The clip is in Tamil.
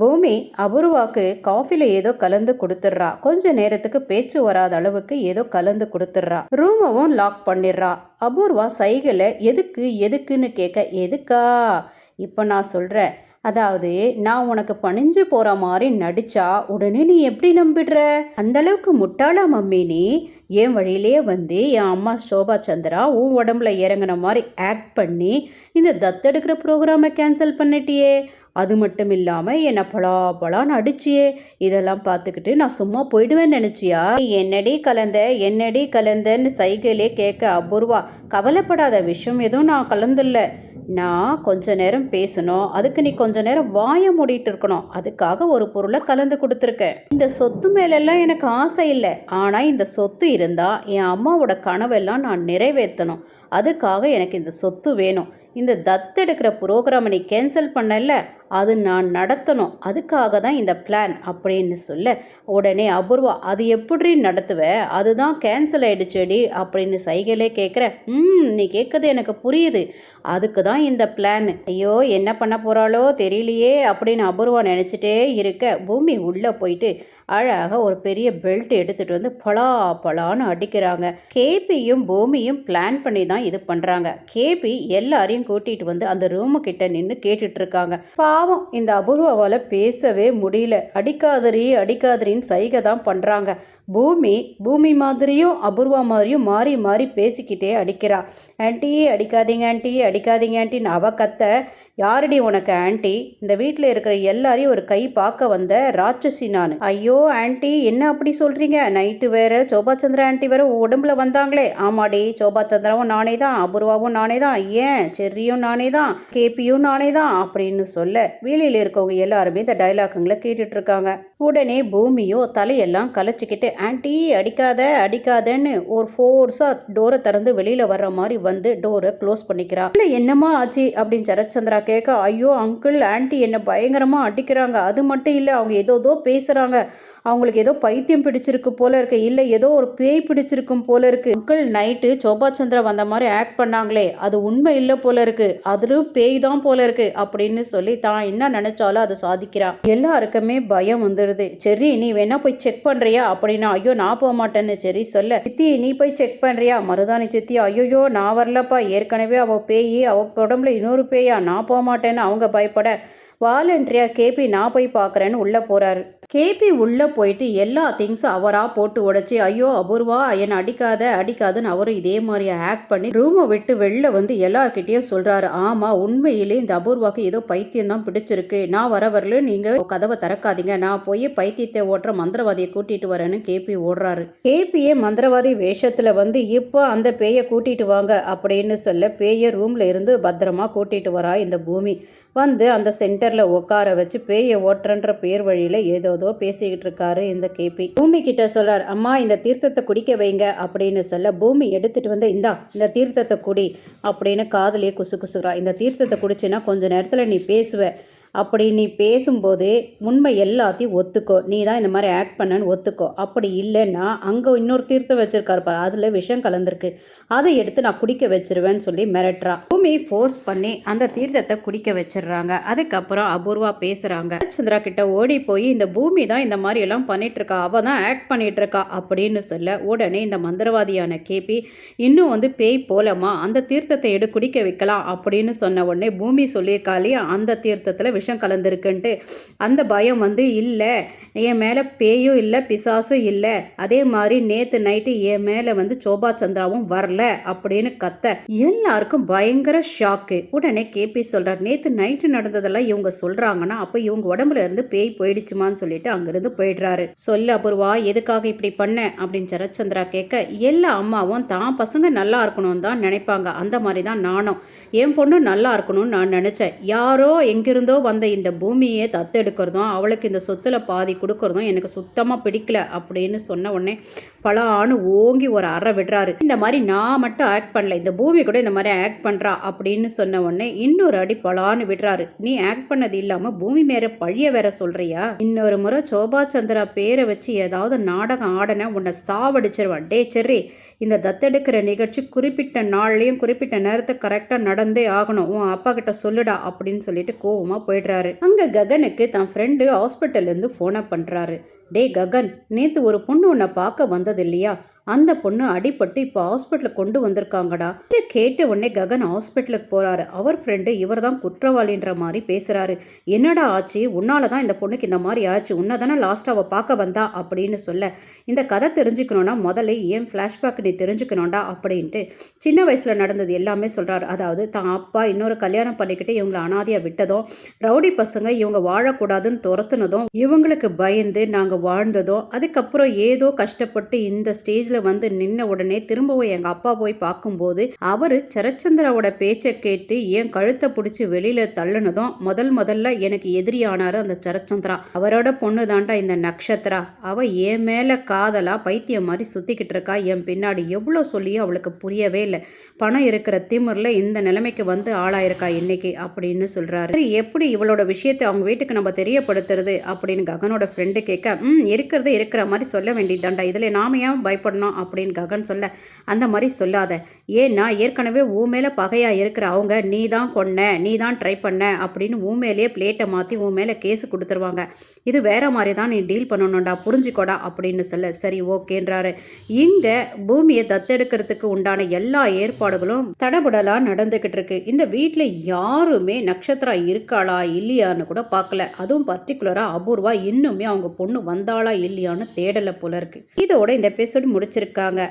பூமி அபூர்வாக்கு காஃபில ஏதோ கலந்து கொடுத்துட்றா. கொஞ்ச நேரத்துக்கு பேச்சு வராத அளவுக்கு ஏதோ கலந்து கொடுத்துட்றா. ரூமவும் லாக் பண்ணிடுறா. அபூர்வா சைகளை எதுக்கு எதுக்குன்னு கேட்க எதுக்கா? இப்போ நான் சொல்கிறேன் அதாவது நான் உனக்கு பணிஞ்சு போகிற மாதிரி நடிச்சா உடனே நீ எப்படி நம்பிடுற? அந்த அளவுக்கு முட்டாளா மம்மி நீ. என் வழியிலேயே வந்து என் அம்மா சோபா சந்திரா உன் உடம்புல இறங்குன மாதிரி ஆக்ட் பண்ணி இந்த தத்தெடுக்கிற ப்ரோக்ராமை கேன்சல் பண்ணிட்டியே. அது மட்டும் இல்லாமல் என்னை பலா பலான்னு அடிச்சியே. இதெல்லாம் பார்த்துக்கிட்டு நான் சும்மா போயிடுவேன்னு நினச்சியா? என்னடி கலந்த என்னடி கலந்தன்னு சைகையிலே கேட்க அபூர்வா. கவலைப்படாத விஷயம் எதுவும் நான் கலந்துல்ல. நான் கொஞ்ச நேரம் பேசணும். அதுக்கு நீ கொஞ்ச நேரம் வாய மூடிட்டு இருக்கணும். அதுக்காக ஒரு பொருளை கலந்து கொடுத்துருக்கேன் இந்த சொத்து மேலெல்லாம் எனக்கு ஆசை இல்லை. ஆனால் இந்த சொத்து இருந்தால் என் அம்மாவோட கனவெல்லாம் நான் நிறைவேற்றணும். அதுக்காக எனக்கு இந்த சொத்து வேணும். இந்த தத்தெடுக்கிற ப்ரோக்ராமை நீ கேன்சல் பண்ணல? அது நான் நடத்தணும். அதுக்காக தான் இந்த பிளான் அப்படின்னு சொல்ல உடனே அபூர்வா அது எப்படி நடத்துவ? அதுதான் கேன்சல் ஆயிடுச்சேடி அப்படின்னு சைகையிலே கேட்குற ம் நீ கேட்குறது எனக்கு புரியுது. அதுக்கு தான் இந்த பிளான் ஐயோ என்ன பண்ண போகிறாளோ தெரியலையே அப்படின்னு அபூர்வா நினச்சிட்டே இருக்க பூமி உள்ளே போயிட்டு அழகாக ஒரு பெரிய பெல்ட் எடுத்துகிட்டு வந்து பலா பலான்னு அடிக்கிறாங்க. கேபியும் பூமியும் பிளான் பண்ணி தான் இது பண்ணுறாங்க கேபி எல்லாரையும் கூட்டிகிட்டு வந்து அந்த ரூமு கிட்ட நின்று கேட்டுட்ருக்காங்க பா பாவம் இந்த அபூர்வாவால் பேசவே முடியல. அடிக்காதரி அடிக்காதரின்னு சைகை தான் பண்ணுறாங்க பூமி பூமி மாதிரியும் அபூர்வா மாதிரியும் மாறி மாறி பேசிக்கிட்டே அடிக்கிறா. ஆன்ட்டி அடிக்காதீங்க ஆன்ட்டி அடிக்காதீங்க ஆன்ட்டின்னு அவ கத்த யாரடி உனக்கு ஆன்ட்டி? இந்த வீட்டில் இருக்கிற எல்லாரையும் ஒரு கை பார்க்க வந்த ராட்சசி நான். ஐயோ ஆன்ட்டி என்ன அப்படி சொல்கிறீங்க நைட்டு வேறு சோபா சந்திரா ஆன்ட்டி வேறு உடம்புல வந்தாங்களே. ஆமாடி சோபாச்சந்திராவும் நானே தான் அபூர்வாவும் நானே தான் ஏன்? செர்ரியும் நானே தான் கேபியும் நானே தான் அப்படின்னு சொல்ல வீலில் இருக்கவங்க எல்லாருமே இந்த டைலாக்குங்களை கேட்டுட்ருக்காங்க உடனே பூமியோ தலையெல்லாம் கலைச்சிக்கிட்டு ஆன்ட்டி அடிக்காத அடிக்காதன்னு ஒரு ஃபோர்ஸாக டோரை திறந்து வெளியில் வர்ற மாதிரி வந்து டோரை க்ளோஸ் பண்ணிக்கிறா. இல்லை என்னம்மா ஆச்சு? அப்படின்னு சரச்சந்திரா கேட்க ஐயோ அங்கிள் ஆன்ட்டி என்னை பயங்கரமாக அடிக்கிறாங்க. அது மட்டும் இல்லை அவங்க ஏதோ ஏதோ பேசுகிறாங்க அவங்களுக்கு ஏதோ பைத்தியம் பிடிச்சிருக்கு போல இருக்கு. இல்லை ஏதோ ஒரு பேய் பிடிச்சிருக்கும் போல இருக்கு. மக்கள் நைட்டு சோபா சந்திரா வந்த மாதிரி ஆக்ட் பண்ணாங்களே அது உண்மை இல்லை போல இருக்கு. அதுவும் பேய் தான் போல இருக்கு அப்படின்னு சொல்லி தான் என்ன நினைச்சாலும் அதை சாதிக்கிறா. எல்லாருக்குமே பயம் வந்துடுது. சரி நீ வேணா போய் செக் பண்றியா? அப்படின்னா ஐயோ நான் போக மாட்டேன்னு சரி சொல்ல. சித்தி நீ போய் செக் பண்றியா? மருதாணி சித்தி ஐயோ நான் வரலப்பா. ஏற்கனவே அவ பேய் அவ உடம்புல இன்னொரு பேயா? நான் போக மாட்டேன்னு அவங்க பயப்பட வாலண்டியா கேபி நான் போய் பார்க்குறேன்னு உள்ளே போகிறாரு கேபி உள்ளே போயிட்டு எல்லா திங்ஸும் அவராக போட்டு உடைச்சி ஐயோ அபூர்வா என்னை அடிக்காத அடிக்காதுன்னு அவரும் இதே மாதிரி ஆக்ட் பண்ணி ரூமை விட்டு வெளில வந்து எல்லார்கிட்டேயும் சொல்கிறாரு ஆமாம் உண்மையிலே இந்த அபூர்வாக்கு ஏதோ பைத்தியம் தான் பிடிச்சிருக்கு. நான் வர வரல நீங்கள் கதவை திறக்காதீங்க. நான் போய் பைத்தியத்தை ஓட்டுற மந்திரவாதியை கூட்டிகிட்டு வரேன்னு கேபி ஓடுறாரு. கேபியே மந்திரவாதி வேஷத்தில் வந்து இப்போ அந்த பேயை கூட்டிகிட்டு வாங்க அப்படின்னு சொல்ல பேயை ரூமில் இருந்து பத்திரமா கூட்டிகிட்டு வரா இந்த பூமி. வந்து அந்த சென்டரில் உட்கார வச்சு பேயை ஓட்டுறன்ற பேர் வழியில் ஏதோதோ பேசிக்கிட்டு இருக்காரு இந்த கேபி. பூமி கிட்ட சொல்கிறார் அம்மா இந்த தீர்த்தத்தை குடிக்க வைங்க அப்படின்னு சொல்ல பூமி எடுத்துகிட்டு வந்து இந்தா இந்த தீர்த்தத்தை குடி அப்படின்னு காதலியே குசு குசுறா. இந்த தீர்த்தத்தை குடிச்சின்னா கொஞ்சம் நேரத்தில் நீ பேசுவ. அப்படி நீ பேசும்போது உண்மை எல்லாத்தையும் ஒத்துக்கோ. நீ தான் இந்த மாதிரி ஆக்ட் பண்ணன்னு ஒத்துக்கோ. அப்படி இல்லைன்னா அங்கே இன்னொரு தீர்த்தம் வச்சிருக்காரு பாரு. அதில் விஷம் கலந்துருக்கு. அதை எடுத்து நான் குடிக்க வச்சிருவேன்னு சொல்லி மிரட்டுறா. பூமி ஃபோர்ஸ் பண்ணி அந்த தீர்த்தத்தை குடிக்க வச்சிடுறாங்க. அதுக்கப்புறம் அபூர்வா பேசுகிறாங்க சந்திரா கிட்ட ஓடி போய் இந்த பூமி தான் இந்த மாதிரி எல்லாம் பண்ணிட்டு இருக்கா அவள் தான் ஆக்ட் பண்ணிட்டு இருக்கா அப்படின்னு சொல்ல உடனே இந்த மந்திரவாதியான கேபி இன்னும் வந்து பேய் போலமா அந்த தீர்த்தத்தை எடு குடிக்க வைக்கலாம் அப்படின்னு சொன்ன உடனே பூமி சொல்லியிருக்காலே அந்த தீர்த்தத்தில் விஷம் கலந்துருக்குன்ட்டு அந்த பயம் வந்து இல்லை. என் மேலே பேயும் இல்லை பிசாசும் இல்லை. அதே மாதிரி நேற்று நைட்டு என் மேலே வந்து சோபா சந்திராவும் வரல அப்படின்னு கத்த எல்லாருக்கும் பயங்கர ஷாக்கு உடனே கேபி சொல்கிறார் நேற்று நைட்டு நடந்ததெல்லாம் இவங்க சொல்கிறாங்கன்னா அப்போ இவங்க உடம்புல இருந்து பேய் போயிடுச்சுமான்னு சொல்லிட்டு அங்கேருந்து போயிடுறாரு. சொல்ல அபூர்வா எதுக்காக இப்படி பண்ண? அப்படின்னு சரச்சந்திரா கேட்க எல்லா அம்மாவும் தான் பசங்க நல்லா இருக்கணும்னு தான் நினைப்பாங்க. அந்த மாதிரி தான் நானும். என் பொண்ணு நல்லா இருக்கணும்னு நான் நினச்சேன். யாரோ எங்கிருந்தோ வந்து இந்த பூமியை தத்தெடுக்கிறதும் அவளுக்கு இந்த சொத்துல பாதி கொடுக்கறதும் எனக்கு சுத்தமாக பிடிக்கல அப்படின்னு சொன்ன உடனே பலான்னு ஓங்கி ஒரு அறை விடுறாரு. இந்த மாதிரி நான் மட்டும் ஆக்ட் பண்ணல இந்த பூமி கூட இந்த மாதிரி ஆக்ட் பண்ணுறா அப்படின்னு சொன்ன உடனே இன்னொரு அடி பலான்னு விடுறாரு. நீ ஆக்ட் பண்ணது இல்லாமல் பூமி மேலே பழிய வேற சொல்றியா? இன்னொரு முறை சோபா சந்திரா பேரை வச்சு ஏதாவது நாடகம் ஆடன உன்னை சாவடிச்சிருவான். டே செர்ரி இந்த தத்தெடுக்கிற நிகழ்ச்சி குறிப்பிட்ட நாள்லேயும் குறிப்பிட்ட நேரத்தை கரெக்டாக நடந்தே ஆகணும். உன் அப்பா கிட்ட சொல்லுடா அப்படின்னு சொல்லிட்டு கோவமாக போயிடுறாரு. அங்கே ககனுக்கு தன் ஃப்ரெண்டு ஹாஸ்பிட்டல்லேருந்து ஃபோனை பண்ணுறாரு டேய் ககன் நேற்று ஒரு பொண்ணு உன்னை பார்க்க வந்தது இல்லையா? அந்த பொண்ணு அடிபட்டு இப்போ ஹாஸ்பிட்டலுக்கு கொண்டு வந்திருக்காங்கடா. இதை கேட்ட உடனே ககன் ஹாஸ்பிட்டலுக்கு போகிறாரு அவர் ஃப்ரெண்டு இவர் தான் குற்றவாளின்ற மாதிரி பேசுகிறாரு என்னடா ஆச்சு? உன்னால தான் இந்த பொண்ணுக்கு இந்த மாதிரி ஆச்சு. உன்னை தானே லாஸ்ட் அவள் பார்க்க வந்தா அப்படின்னு சொல்ல. இந்த கதை தெரிஞ்சுக்கணும்னா முதல்ல ஏன் ஃப்ளாஷ்பேக் நீ தெரிஞ்சுக்கணும்டா அப்படின்ட்டு சின்ன வயசில் நடந்தது எல்லாமே சொல்கிறாரு அதாவது தான் அப்பா இன்னொரு கல்யாணம் பண்ணிக்கிட்டு இவங்களை அனாதையாக விட்டதும் ரவுடி பசங்க இவங்க வாழக்கூடாதுன்னு துரத்துனதும் இவங்களுக்கு பயந்து நாங்கள் வாழ்ந்ததும் அதுக்கப்புறம் ஏதோ கஷ்டப்பட்டு இந்த ஸ்டேஜில் வந்து நின்ன உடனே திரும்பவும் எங்கள் அப்பா போய் பார்க்கும்போது அவர் சரச்சந்திராவோட பேச்சை கேட்டு என் கழுத்தை பிடிச்சி வெளியில் தள்ளுனதும் முதல் முதல்ல எனக்கு எதிரியானார் அந்த சரச்சந்திரா அவரோட பொண்ணு தாண்டா இந்த நக்ஷத்ரா. அவ என் மேலே காதலா பைத்தியம் மாதிரி சுற்றிக்கிட்டு இருக்கா. என் பின்னாடி எவ்வளோ சொல்லியும் அவளுக்கு புரியவே இல்லை. பணம் இருக்கிற திமிரில் இந்த நிலைமைக்கு வந்து ஆளாயிருக்கா இன்னைக்கு அப்படின்னு சொல்கிறாரு சரி எப்படி இவளோட விஷயத்தை அவங்க வீட்டுக்கு நம்ம தெரியப்படுத்துறது அப்படின்னு ககனோட ஃப்ரெண்டு கேட்க ம் இருக்கிறது இருக்கிற மாதிரி சொல்ல வேண்டியதாண்டா இதில் நாம ஏன் பயப்படணும்? அப்படின்னு ககன் சொல்ல அந்த மாதிரி சொல்லாத. ஏன்னா ஏற்கனவே ஊ மேலே பகையாக இருக்கிற அவங்க நீ தான் கொன்ன நீ தான் ட்ரை பண்ண அப்படின்னு ஊ மேலேயே பிளேட்டை மாற்றி உன் மேலே கேஸ் கொடுத்துருவாங்க. இது வேற மாதிரி தான் நீ டீல் பண்ணணும்டா புரிஞ்சுக்கோடா அப்படின்னு சொல்ல சரி ஓகேன்றாரு. இங்கே பூமியை தத்தெடுக்கிறதுக்கு உண்டான எல்லா ஏற்பாடுகளும் தடபுடலாக நடந்துக்கிட்டு இருக்கு. இந்த வீட்டில் யாருமே நட்சத்திரா இருக்காளா இல்லையான்னு கூட பார்க்கல. அதுவும் பர்டிகுலராக அபூர்வா இன்னுமே அவங்க பொண்ணு வந்தாளா இல்லையான்னு தேடலை போல இருக்கு. இதோட இந்த எபிசோடு முடிச்சிருக்காங்க.